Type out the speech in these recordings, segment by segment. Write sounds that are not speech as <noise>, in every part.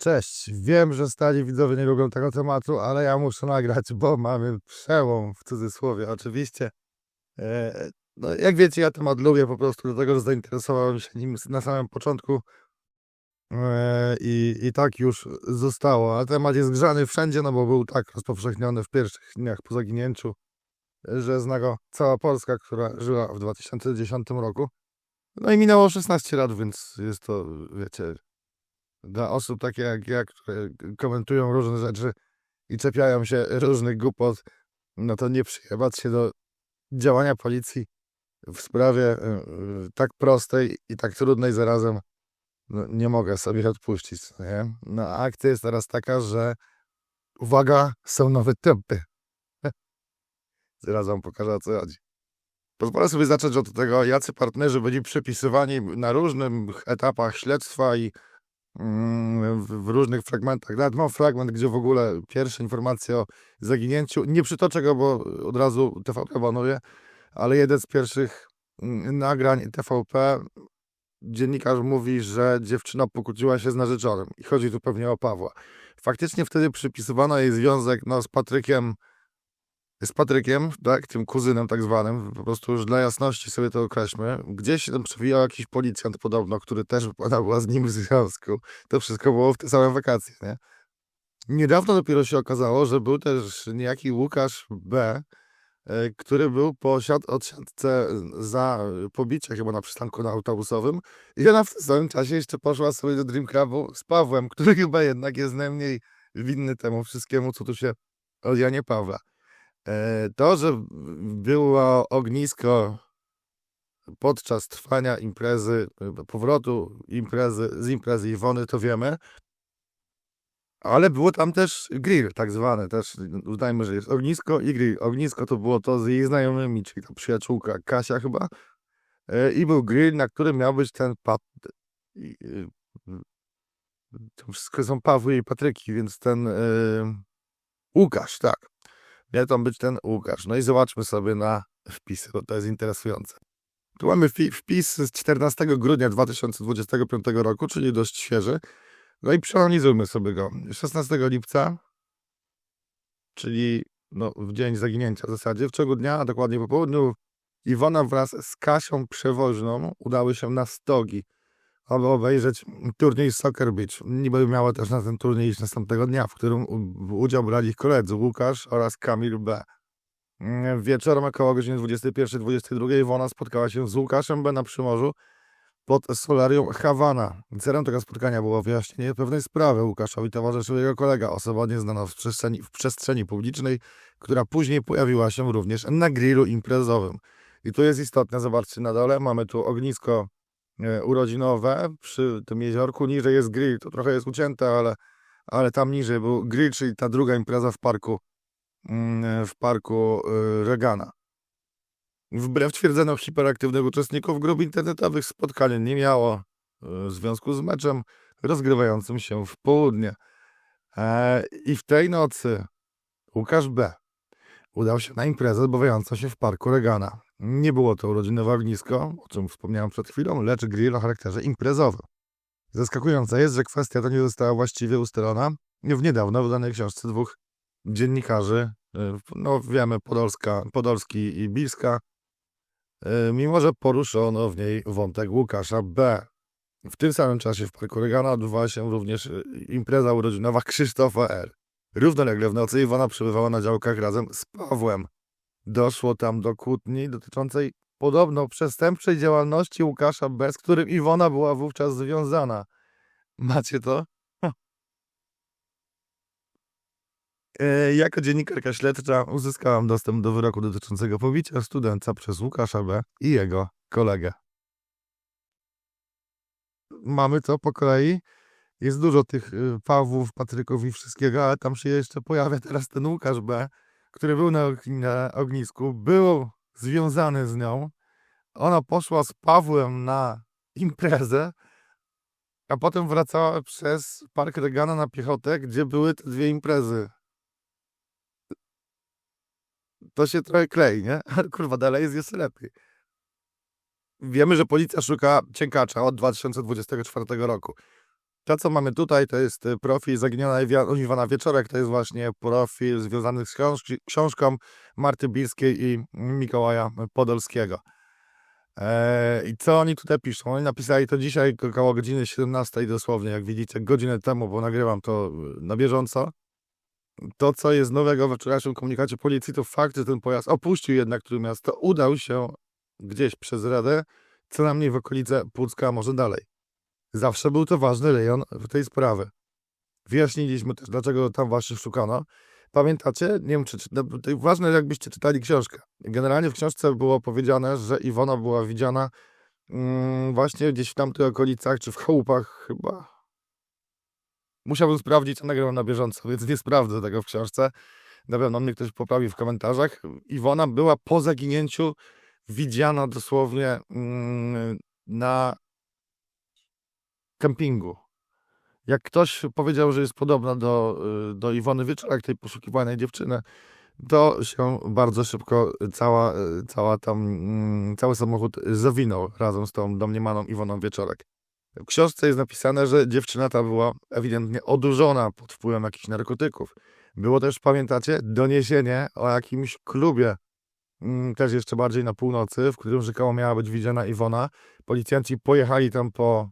Cześć. Wiem, że stali widzowie nie lubią tego tematu, ale ja muszę nagrać, bo mamy przełom w cudzysłowie oczywiście. E, no, jak wiecie, ja temat lubię po prostu, dlatego że zainteresowałem się nim na samym początku e, i, i tak już zostało. A temat jest grzany wszędzie, no bo był tak rozpowszechniony w pierwszych dniach po zaginięciu, że zna go cała Polska, która żyła w 2010 roku. No i minęło 16 lat, więc jest to, wiecie, dla osób takie jak ja, które komentują różne rzeczy i czepiają się różnych głupot, no to nie przyjebać się do działania policji w sprawie y, y, tak prostej i tak trudnej zarazem no, nie mogę sobie odpuścić. Nie? No, akcja jest teraz taka, że uwaga, są nowe tempy. <laughs> Zaraz pokażę o co chodzi. Pozwolę sobie zacząć od tego, jacy partnerzy byli przypisywani na różnych etapach śledztwa i w, w różnych fragmentach. Nawet mam fragment, gdzie w ogóle pierwsze informacje o zaginięciu, nie przytoczę go, bo od razu TVP banuje, ale jeden z pierwszych mm, nagrań TVP, dziennikarz mówi, że dziewczyna pokłóciła się z narzeczonym i chodzi tu pewnie o Pawła. Faktycznie wtedy przypisywano jej związek no, z Patrykiem, z Patrykiem, tak, tym kuzynem tak zwanym, po prostu już dla jasności sobie to określmy. Gdzieś tam przewijał jakiś policjant podobno, który też była z nim w związku. To wszystko było w te same wakacje, nie? Niedawno dopiero się okazało, że był też niejaki Łukasz B., e, który był po siat- odsiadce za pobicie chyba na przystanku na autobusowym i ona w tym samym czasie jeszcze poszła sobie do Dream Clubu z Pawłem, który <laughs> chyba jednak jest najmniej winny temu wszystkiemu, co tu się od Janie Pawła. E, To, że było ognisko podczas trwania imprezy, e, powrotu imprezy, z imprezy Iwony, to wiemy. Ale było tam też grill, tak zwane. Też uznajmy, że jest ognisko i grill. Ognisko to było to z jej znajomymi, czyli ta przyjaciółka Kasia chyba. E, I był grill, na którym miał być ten pap... To wszystko są Pawły i Patryki, więc ten Łukasz, tak. Miał tam być ten Łukasz. No i zobaczmy sobie na wpisy, bo to jest interesujące. Tu mamy wpis z 14 grudnia 2025 roku, czyli dość świeży. No i przeanalizujmy sobie go. 16 lipca, czyli no, w dzień zaginięcia w zasadzie, w ciągu dnia, a dokładnie po południu, Iwona wraz z Kasią Przewoźną udały się na Stogi, aby obejrzeć turniej Soccer Beach. Niby miało też na ten turniej iść następnego dnia, w którym udział brali koledzy Łukasz oraz Kamil B. Wieczorem około godziny 21-22 Iwona spotkała się z Łukaszem B na Przymorzu pod solarium Hawana. Celem tego spotkania było wyjaśnienie pewnej sprawy. Łukaszowi towarzyszył jego kolega, osoba nieznana w przestrzeni, w przestrzeni publicznej, która później pojawiła się również na grillu imprezowym. I tu jest istotne, zobaczcie na dole, mamy tu ognisko urodzinowe przy tym jeziorku, niżej jest grill, to trochę jest ucięte, ale, ale tam niżej był grill, czyli ta druga impreza w parku, mm, w parku y, Regana. Wbrew twierdzeniom hiperaktywnych uczestników grup internetowych spotkanie nie miało e, związku z meczem rozgrywającym się w południe. E, I w tej nocy Łukasz B. udał się na imprezę odbywającą się w parku Regana. Nie było to urodzinowe ognisko, o czym wspomniałem przed chwilą, lecz grill o charakterze imprezowym. Zaskakujące jest, że kwestia ta nie została właściwie ustalona w niedawno wydanej książce dwóch dziennikarzy, e, no wiemy, Podolska, Podolski i Biska, E, mimo że poruszono w niej wątek Łukasza B. W tym samym czasie w Parku Regana odbywała się również e, impreza urodzinowa Krzysztofa R. Równolegle w nocy Iwona przebywała na działkach razem z Pawłem. Doszło tam do kłótni dotyczącej podobno przestępczej działalności Łukasza B, z którym Iwona była wówczas związana. Macie to? E, Jako dziennikarka śledcza uzyskałam dostęp do wyroku dotyczącego pobicia studenta przez Łukasza B. i jego kolegę. Mamy to po kolei. Jest dużo tych y, Pawłów, Patryków i wszystkiego, ale tam się jeszcze pojawia teraz ten Łukasz B., który był na, na ognisku, był związany z nią. Ona poszła z Pawłem na imprezę, a potem wracała przez Park Regana na piechotę, gdzie były te dwie imprezy to się trochę klei, nie? <laughs> Ale kurwa, dalej jest jeszcze lepiej. Wiemy, że policja szuka ciękacza od 2024 roku. To, co mamy tutaj, to jest y, profil Zaginiona Iwana Wieczorek. To jest właśnie profil związany z książki, książką Marty Bilskiej i Mikołaja Podolskiego. E, I co oni tutaj piszą? Oni napisali to dzisiaj około godziny 17 dosłownie, jak widzicie, godzinę temu, bo nagrywam to y, na bieżąco. To, co jest nowego we wczorajszym komunikacie policji, to fakt, że ten pojazd opuścił jednak Trójmiasto, udał się gdzieś przez Radę, co najmniej w okolice Pucka, a może dalej. Zawsze był to ważny rejon w tej sprawie. Wyjaśniliśmy też, dlaczego tam właśnie szukano. Pamiętacie? Nie wiem, czy, czy no, ważne, jakbyście czytali książkę. Generalnie w książce było powiedziane, że Iwona była widziana mm, właśnie gdzieś w tamtych okolicach, czy w chałupach chyba. Musiałbym sprawdzić, a nagrywam na bieżąco, więc nie sprawdzę tego w książce. Na pewno mnie ktoś poprawi w komentarzach. Iwona była po zaginięciu widziana dosłownie mm, na kempingu. Jak ktoś powiedział, że jest podobna do, y, do Iwony Wyczorek, tej poszukiwanej dziewczyny, to się bardzo szybko cała, y, cała tam, mm, cały samochód zawinął razem z tą domniemaną Iwoną Wieczorek. W książce jest napisane, że dziewczyna ta była ewidentnie odurzona pod wpływem jakichś narkotyków. Było też, pamiętacie, doniesienie o jakimś klubie, mm, też jeszcze bardziej na północy, w którym rzekomo miała być widziana Iwona. Policjanci pojechali tam po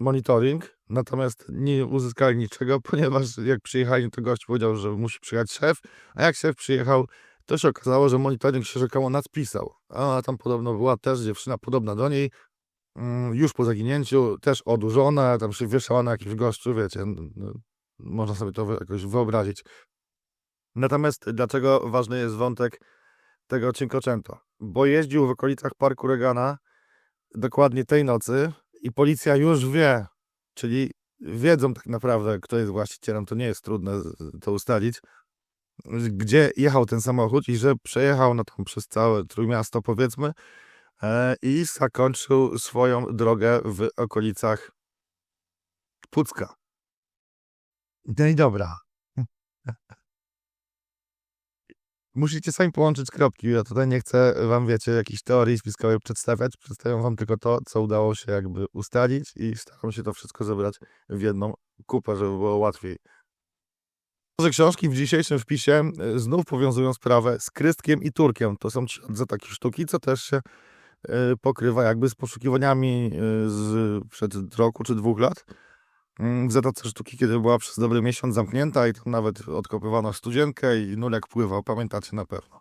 monitoring, natomiast nie uzyskali niczego, <laughs> ponieważ jak przyjechali, to gość powiedział, że musi przyjechać szef, a jak szef przyjechał, to się okazało, że monitoring się rzekomo nadpisał. A tam podobno była też dziewczyna podobna do niej, mm, już po zaginięciu, też odurzona, tam się wieszała na jakimś gościu, wiecie, można sobie to jakoś wyobrazić. Natomiast dlaczego ważny jest wątek tego Cinquecento? Bo jeździł w okolicach Parku Regana dokładnie tej nocy i policja już wie, czyli wiedzą tak naprawdę, kto jest właścicielem, to nie jest trudne to ustalić, gdzie jechał ten samochód i że przejechał no, tam przez całe Trójmiasto powiedzmy e, i zakończył swoją drogę w okolicach Pucka. No i dobra. Musicie sami połączyć kropki. Ja tutaj nie chcę wam, wiecie, jakichś teorii spiskowej przedstawiać. Przedstawiam wam tylko to, co udało się jakby ustalić i staram się to wszystko zebrać w jedną kupę, żeby było łatwiej. Że książki w dzisiejszym wpisie e, znów powiązują sprawę z Krystkiem i Turkiem. To są za takie sztuki, co też się e, pokrywa jakby z poszukiwaniami e, z przed roku czy dwóch lat. Mm, W Zatoce Sztuki, kiedy była przez dobry miesiąc zamknięta i tam nawet odkopywano studzienkę i nulek pływał, pamiętacie na pewno.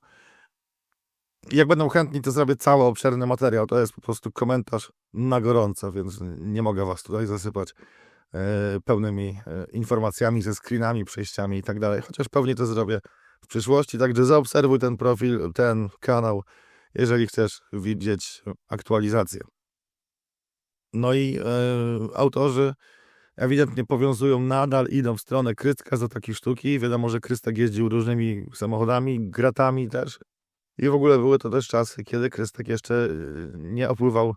Jak będą chętni, to zrobię cały obszerny materiał. To jest po prostu komentarz na gorąco, więc nie mogę was tutaj zasypać e, pełnymi e, informacjami, ze screenami, przejściami i tak dalej. Chociaż pewnie to zrobię w przyszłości. Także zaobserwuj ten profil, ten kanał, jeżeli chcesz widzieć aktualizację. No i e, autorzy ewidentnie powiązują nadal, idą w stronę Krystka za takie sztuki. Wiadomo, że Krystek jeździł różnymi samochodami, gratami też. I w ogóle były to też czasy, kiedy Krystek jeszcze y, nie opływał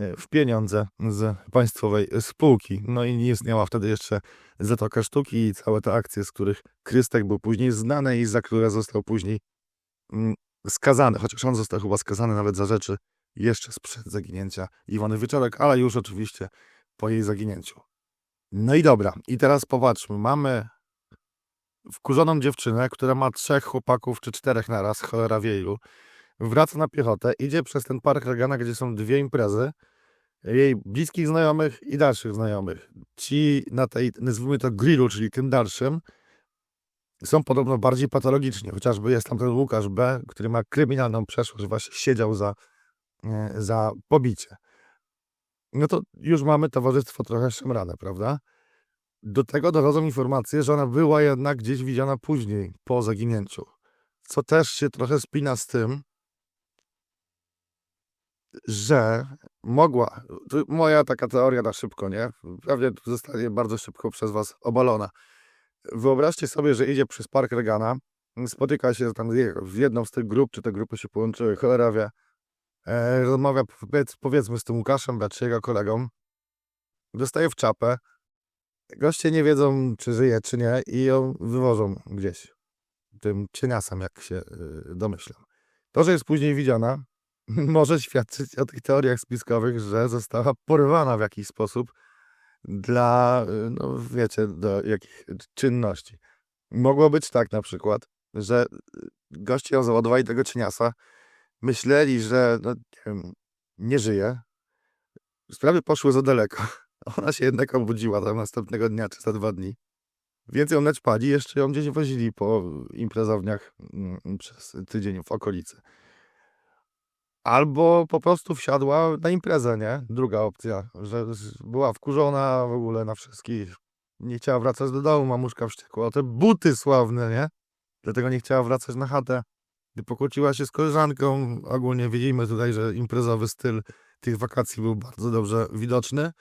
y, w pieniądze z państwowej spółki. No i nie istniała wtedy jeszcze Zatoka Sztuki i całe te akcje, z których Krystek był później znany i za które został później mm, skazany. Chociaż on został chyba skazany nawet za rzeczy jeszcze sprzed zaginięcia Iwony Wieczorek, ale już oczywiście po jej zaginięciu. No i dobra, i teraz popatrzmy. Mamy wkurzoną dziewczynę, która ma trzech chłopaków czy czterech naraz, cholera wie. Wraca na piechotę, idzie przez ten park Regana, gdzie są dwie imprezy. Jej bliskich znajomych i dalszych znajomych. Ci na tej, nazwijmy to grillu, czyli tym dalszym, są podobno bardziej patologiczni. Chociażby jest tam ten Łukasz B., który ma kryminalną przeszłość, właśnie siedział za, e, za pobicie. No to już mamy towarzystwo trochę szemrane, prawda? Do tego dochodzą informacje, że ona była jednak gdzieś widziana później, po zaginięciu. Co też się trochę spina z tym, że mogła. Moja taka teoria na szybko, nie? Pewnie zostanie bardzo szybko przez Was obalona. Wyobraźcie sobie, że idzie przez park Regana, spotyka się tam z jedną z tych grup, czy te grupy się połączyły, cholera wie. E, rozmawia powiedz, powiedzmy z tym Łukaszem B., czy jego kolegą. Dostaje w czapę. Goście nie wiedzą, czy żyje, czy nie, i ją wywożą gdzieś. Tym cieniasem, jak się y, domyślam. To, że jest później widziana, <laughs> może świadczyć o tych teoriach spiskowych, że została porwana w jakiś sposób dla, y, no wiecie, do jakich czynności. Mogło być tak na przykład, że goście ją załadowali tego cieniasa, myśleli, że no, nie, wiem, nie żyje. Sprawy poszły za daleko. <laughs> Ona się jednak obudziła tam następnego dnia czy za dwa dni. Więc ją naćpali, jeszcze ją gdzieś wozili po imprezowniach mm, przez tydzień w okolicy. Albo po prostu wsiadła na imprezę, nie? Druga opcja, że była wkurzona w ogóle na wszystkich. Nie chciała wracać do domu, mamuszka wściekła o te buty sławne, nie? Dlatego nie chciała wracać na chatę. Pokłóciła się z koleżanką, ogólnie widzimy tutaj, że imprezowy styl tych wakacji był bardzo dobrze widoczny.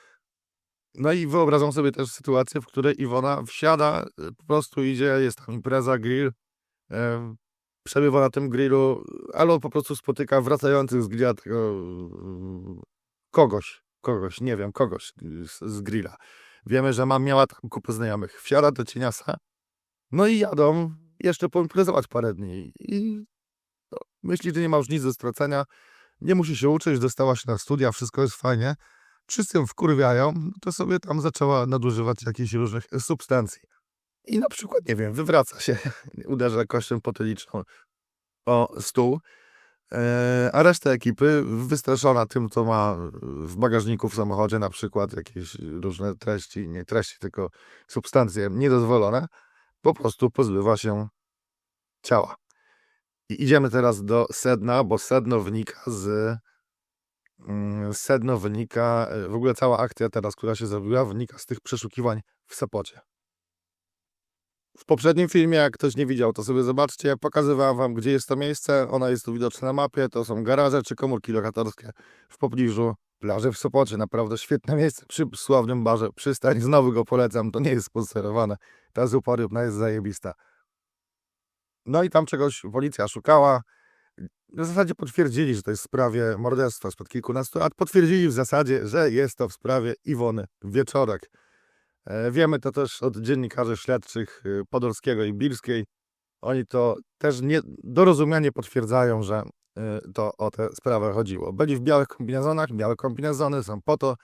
No i wyobrażam sobie też sytuację, w której Iwona wsiada, y, po prostu idzie, jest tam impreza, grill, e, przebywa na tym grillu, albo po prostu spotyka wracających z grilla tego y, kogoś, kogoś, nie wiem, kogoś z, z grilla. Wiemy, że mam miała tam kupę znajomych. Wsiada do cieniasa, no i jadą jeszcze poimprezować parę dni. I myśli, że nie ma już nic do stracenia, nie musi się uczyć, dostała się na studia, wszystko jest fajnie. Wszyscy ją wkurwiają, no to sobie tam zaczęła nadużywać jakichś różnych substancji. I na przykład, nie wiem, wywraca się, <laughs> uderza kością potyliczną o stół, e, a reszta ekipy wystraszona tym, co ma w bagażniku w samochodzie, na przykład jakieś różne treści, nie treści, tylko substancje niedozwolone, po prostu pozbywa się ciała. I idziemy teraz do sedna, bo sedno wynika z. mm, Sedno wynika, e, w ogóle cała akcja teraz, która się zrobiła, wynika z tych przeszukiwań w Sopocie. W poprzednim filmie, jak ktoś nie widział, to sobie zobaczcie. Pokazywałem wam, gdzie jest to miejsce. Ona jest tu widoczna na mapie. To są garaże czy komórki lokatorskie w pobliżu plaży w Sopocie. Naprawdę świetne miejsce przy sławnym barze Przystań. Znowu go polecam. To nie jest sponsorowane. Ta zupa rybna jest zajebista. No i tam czegoś policja szukała. W zasadzie potwierdzili, że to jest w sprawie morderstwa sprzed kilkunastu lat. Potwierdzili w zasadzie, że jest to w sprawie Iwony Wieczorek. E, Wiemy to też od dziennikarzy śledczych y, Podolskiego i Bilskiej. Oni to też nie, dorozumianie potwierdzają, że y, to o tę sprawę chodziło. Byli w białych kombinezonach. Białe kombinezony są po to,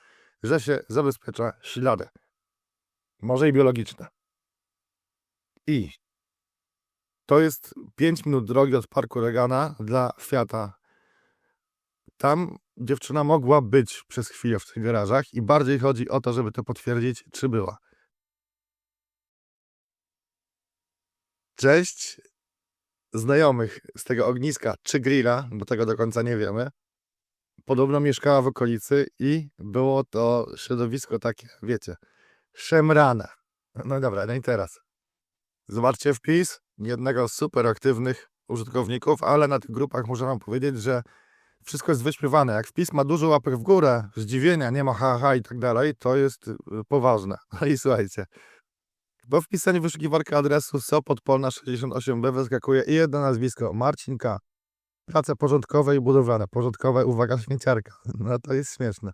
że się zabezpiecza ślady. Może i biologiczne. I to jest 5 minut drogi od parku Regana dla Fiata. Tam dziewczyna mogła być przez chwilę w tych garażach i bardziej chodzi o to, żeby to potwierdzić, czy była. Cześć znajomych z tego ogniska czy grilla, bo tego do końca nie wiemy. Podobno mieszkała w okolicy i było to środowisko takie, wiecie, szemrane. No dobra, no i teraz. Zobaczcie wpis jednego z super aktywnych użytkowników, ale na tych grupach muszę wam powiedzieć, że wszystko jest wyśpiewane. Jak wpis ma dużo łapek w górę, zdziwienia, nie ma ha-ha i tak dalej, to jest y, poważne. <laughs> No i słuchajcie, po wpisaniu wyszukiwarki adresu Sopot Polna 68B wyskakuje i jedno nazwisko, Marcin K. Prace porządkowe i budowlane. Porządkowe, uwaga, śmieciarka. <laughs> No to jest śmieszne.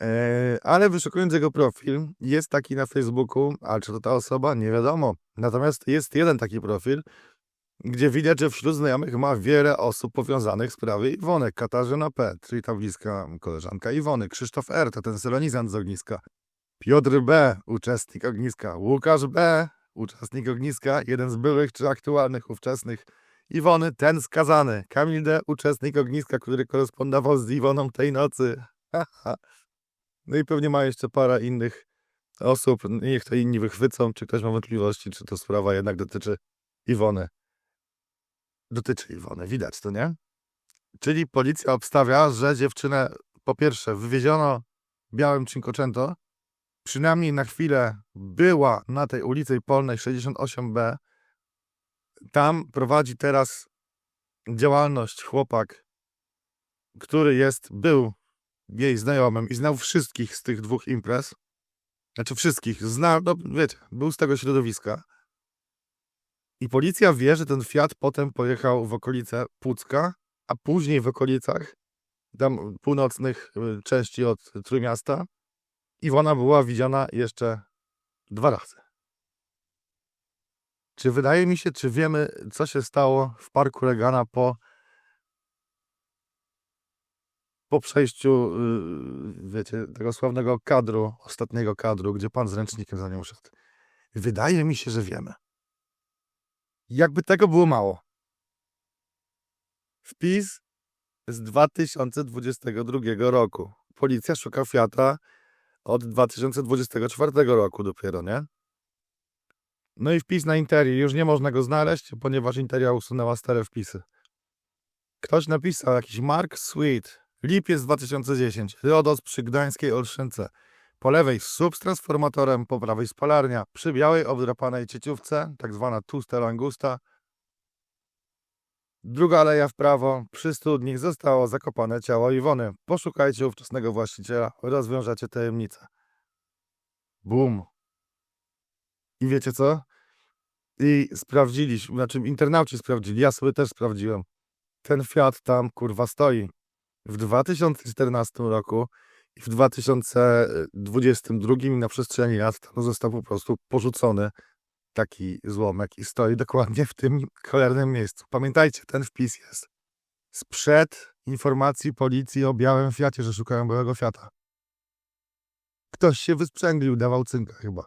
E, ale wyszukując jego profil, jest taki na Facebooku, a czy to ta osoba? Nie wiadomo. Natomiast jest jeden taki profil, gdzie widać, że wśród znajomych ma wiele osób powiązanych z prawie Iwonek. Katarzyna P., czyli ta bliska koleżanka Iwony. Krzysztof R., to ten solenizant z ogniska. Piotr B., uczestnik ogniska. Łukasz B., uczestnik ogniska. Jeden z byłych czy aktualnych, ówczesnych. Iwony, ten skazany. Kamil D., uczestnik ogniska, który korespondował z Iwoną tej nocy. <laughs> No i pewnie ma jeszcze parę innych osób. Niech to inni wychwycą, czy ktoś ma wątpliwości, czy to sprawa jednak dotyczy Iwony. Dotyczy Iwony, widać to, nie? Czyli policja obstawia, że dziewczynę po pierwsze wywieziono białym Cinquecento, przynajmniej na chwilę była na tej ulicy Polnej 68B. Tam prowadzi teraz działalność chłopak, który jest, był jej znajomym i znał wszystkich z tych dwóch imprez. Znaczy wszystkich, znał, no wiecie, był z tego środowiska. I policja wie, że ten Fiat potem pojechał w okolice Pucka, a później w okolicach tam północnych y, części od Trójmiasta. Iwona była widziana jeszcze dwa razy. Czy wydaje mi się, czy wiemy, co się stało w parku Regana po, po przejściu, yy, wiecie, tego sławnego kadru, ostatniego kadru, gdzie pan z ręcznikiem za nią szedł. Wydaje mi się, że wiemy. Jakby tego było mało. Wpis z 2022 roku. Policja szuka Fiata od 2024 roku dopiero, nie? No i wpis na Interi. Już nie można go znaleźć, ponieważ Interia usunęła stare wpisy. Ktoś napisał jakiś Mark Sweet. Lipiec 2010. Rodos przy Gdańskiej Olszynce. Po lewej sub z transformatorem, po prawej spalarnia. Przy białej obdrapanej cieciówce, tak zwana tusta langusta. Druga aleja w prawo. Przy studni zostało zakopane ciało Iwony. Poszukajcie ówczesnego właściciela, rozwiążecie tajemnicę. Bum. I wiecie co? I sprawdziliśmy, znaczy internauci sprawdzili, ja sobie też sprawdziłem. Ten Fiat tam kurwa stoi. W 2014 roku i w 2022 na przestrzeni lat tam został po prostu porzucony taki złomek i stoi dokładnie w tym cholernym miejscu. Pamiętajcie, ten wpis jest sprzed informacji policji o białym Fiacie, że szukają białego Fiata. Ktoś się wysprzęglił, dawał cynka chyba.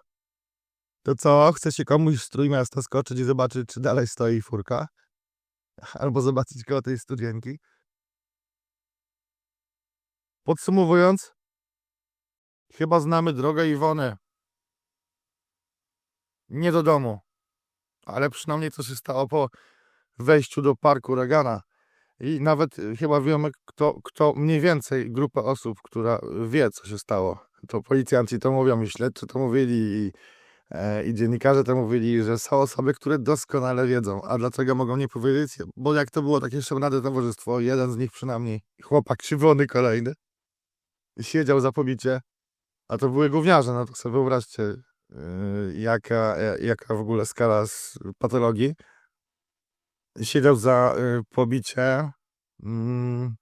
To co, chce się komuś z Trójmiasta skoczyć i zobaczyć, czy dalej stoi furka? Albo zobaczyć koło tej studienki? Podsumowując, chyba znamy drogę Iwony. Nie do domu, ale przynajmniej co się stało po wejściu do parku Regana. I nawet y, chyba wiemy, kto, kto mniej więcej, grupa osób, która wie, co się stało. To policjanci to mówią, i śledczy to mówili, i, e, i dziennikarze to mówili, że są osoby, które doskonale wiedzą. A dlaczego mogą nie powiedzieć? Bo jak to było takie szemrane towarzystwo, jeden z nich przynajmniej, chłopak krzywony kolejny, siedział za pobicie, a to były gówniarze, no to sobie wyobraźcie, yy, jaka, ja- jaka w ogóle skala z patologii. Siedział za y, pobicie. Mm,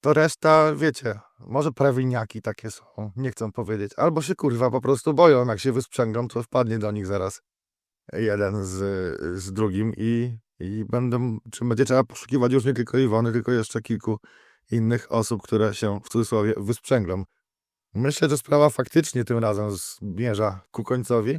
to reszta, wiecie, może prawilniaki takie są, nie chcą powiedzieć. Albo się kurwa po prostu boją, jak się wysprzęgną, to wpadnie do nich zaraz jeden z, z drugim i, i będą, czy będzie trzeba poszukiwać już nie tylko Iwony, tylko jeszcze kilku innych osób, które się w cudzysłowie wysprzęglą. Myślę, że sprawa faktycznie tym razem zmierza ku końcowi.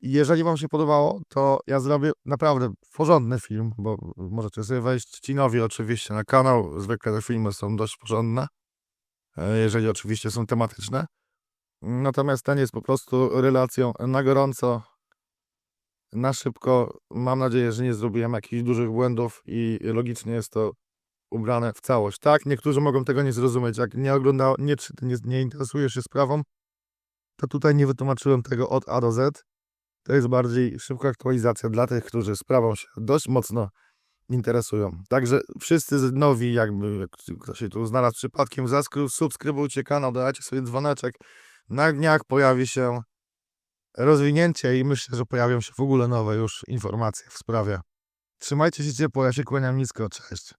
Jeżeli Wam się podobało, to ja zrobię naprawdę porządny film, bo możecie sobie wejść ci nowi oczywiście na kanał. Zwykle te filmy są dość porządne, e, jeżeli oczywiście są tematyczne. Natomiast ten jest po prostu relacją na gorąco, na szybko. Mam nadzieję, że nie zrobiłem jakichś dużych błędów i logicznie jest to ubrane w całość. Tak, niektórzy mogą tego nie zrozumieć. Jak nie oglądał, nie, nie, nie interesujesz się sprawą, to tutaj nie wytłumaczyłem tego od A do Z. To jest bardziej szybka aktualizacja dla tych, którzy sprawą się dość mocno interesują. Także wszyscy nowi, jakby jak ktoś się tu znalazł przypadkiem, zaskryb, subskrybujcie kanał, dajcie sobie dzwoneczek. Na dniach pojawi się rozwinięcie i myślę, że pojawią się w ogóle nowe już informacje w sprawie. Trzymajcie się ciepło, ja się kłaniam nisko, cześć.